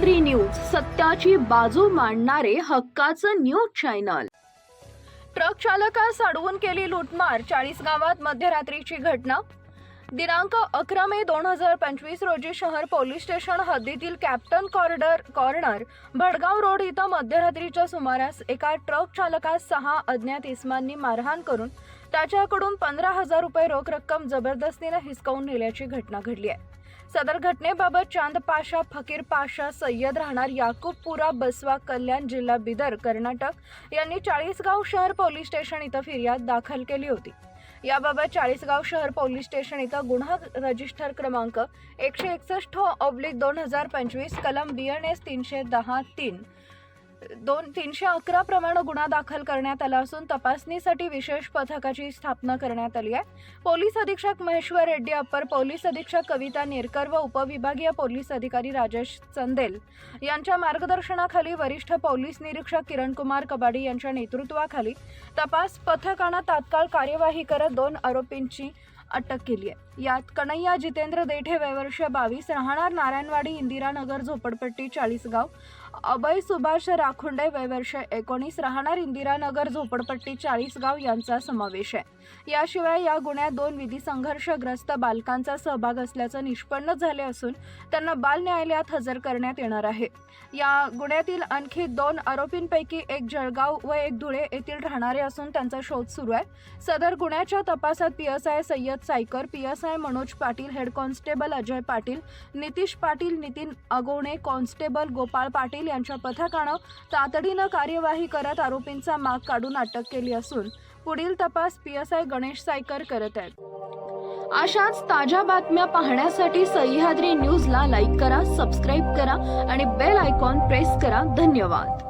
Three news सत्याची बाजू मांडणारे हक्काचं न्यूज चॅनल. ट्रक चालकास अडवून केली लूटमार चाळीस गावात मध्यरात्रीची घटना. दिनांक अकरा मे दोन हजार पंचवीस रोजी शहर पोलीस स्टेशन हद्दीतील captain corder corner Bhadgaon road इथं मध्यरात्रीच्या सुमारास एका ट्रक चालकास सहा अज्ञात इस्मांनी मारहाण करून त्याच्याकडून पंधरा हजार रुपये रोख रक्कम जबरदस्तीनं हिसकावून नेल्याची घटना घडली आहे. सदर घटनेबाबत चांद पाशा फकीर पाशा सय्यद राहणार याकूबपुरा बसवा कल्याण जिल्हा बिदर कर्नाटक यांनी चाळीसगाव शहर पोलीस स्टेशन इथं फिर्याद दाखल केली होती. याबाबत चाळीसगाव शहर पोलीस स्टेशन इथं गुन्हा रजिस्टर क्रमांक एकशे एकसष्ट ऑब्लिक दोन हजार पंचवीस कलम बी एन एस तीनशे दहा तीन दोन तीनशे अकरा प्रमाणे गुन्हा दाखल करण्यात आला असून तपासणीसाठी विशेष पथकाची स्थापना करण्यात आली आहे. पोलीस अधीक्षक महेश्वर रेड्डी अप्पर पोलीस अधीक्षक कविता नेरकर व उपविभागीय पोलीस अधिकारी राजेश चंदेल यांच्या मार्गदर्शनाखाली वरिष्ठ पोलीस निरीक्षक किरणकुमार कबाडी यांच्या नेतृत्वाखाली तपास पथकानं तात्काळ कार्यवाही करत दोन आरोपींची अटक केली आहे. यात कन्हैया जितेंद्र देठे वयवर्ष बावीस राहणार नारायणवाडी इंदिरानगर झोपडपट्टी चाळीसगाव. अभय सुभाष राखुंडे वयवर्ष एकोणीस राहणार इंदिरानगर झोपडपट्टी चाळीसगाव यांचा समावेश आहे. याशिवाय या गुन्ह्यात दोन विधी संघर्षग्रस्त बालकांचा सहभाग असल्याचं निष्पन्न झाले असून त्यांना बाल न्यायालयात हजर करण्यात येणार आहे. या गुन्ह्यातील आणखी दोन आरोपींपैकी एक जळगाव व एक धुळे येथील राहणारे असून त्यांचा शोध सुरू आहे. सदर गुन्ह्याच्या तपासात P S I Sayyad Saykar P S Manoj Patil head constable Ajay Patil Nitish Patil Nitin Agone constable Gopal Patil यांच्या पथकानं तातडीनं कार्यवाही करत आरोपींचा माग काढून अटक केली असून पुढील तपास P S I Ganesh Saykar करत आहेत. अशाच ताज्या बातम्या पाहण्यासाठी सह्याद्री न्यूजला लाईक करा सबस्क्राईब करा आणि बेल आयकॉन प्रेस करा. धन्यवाद.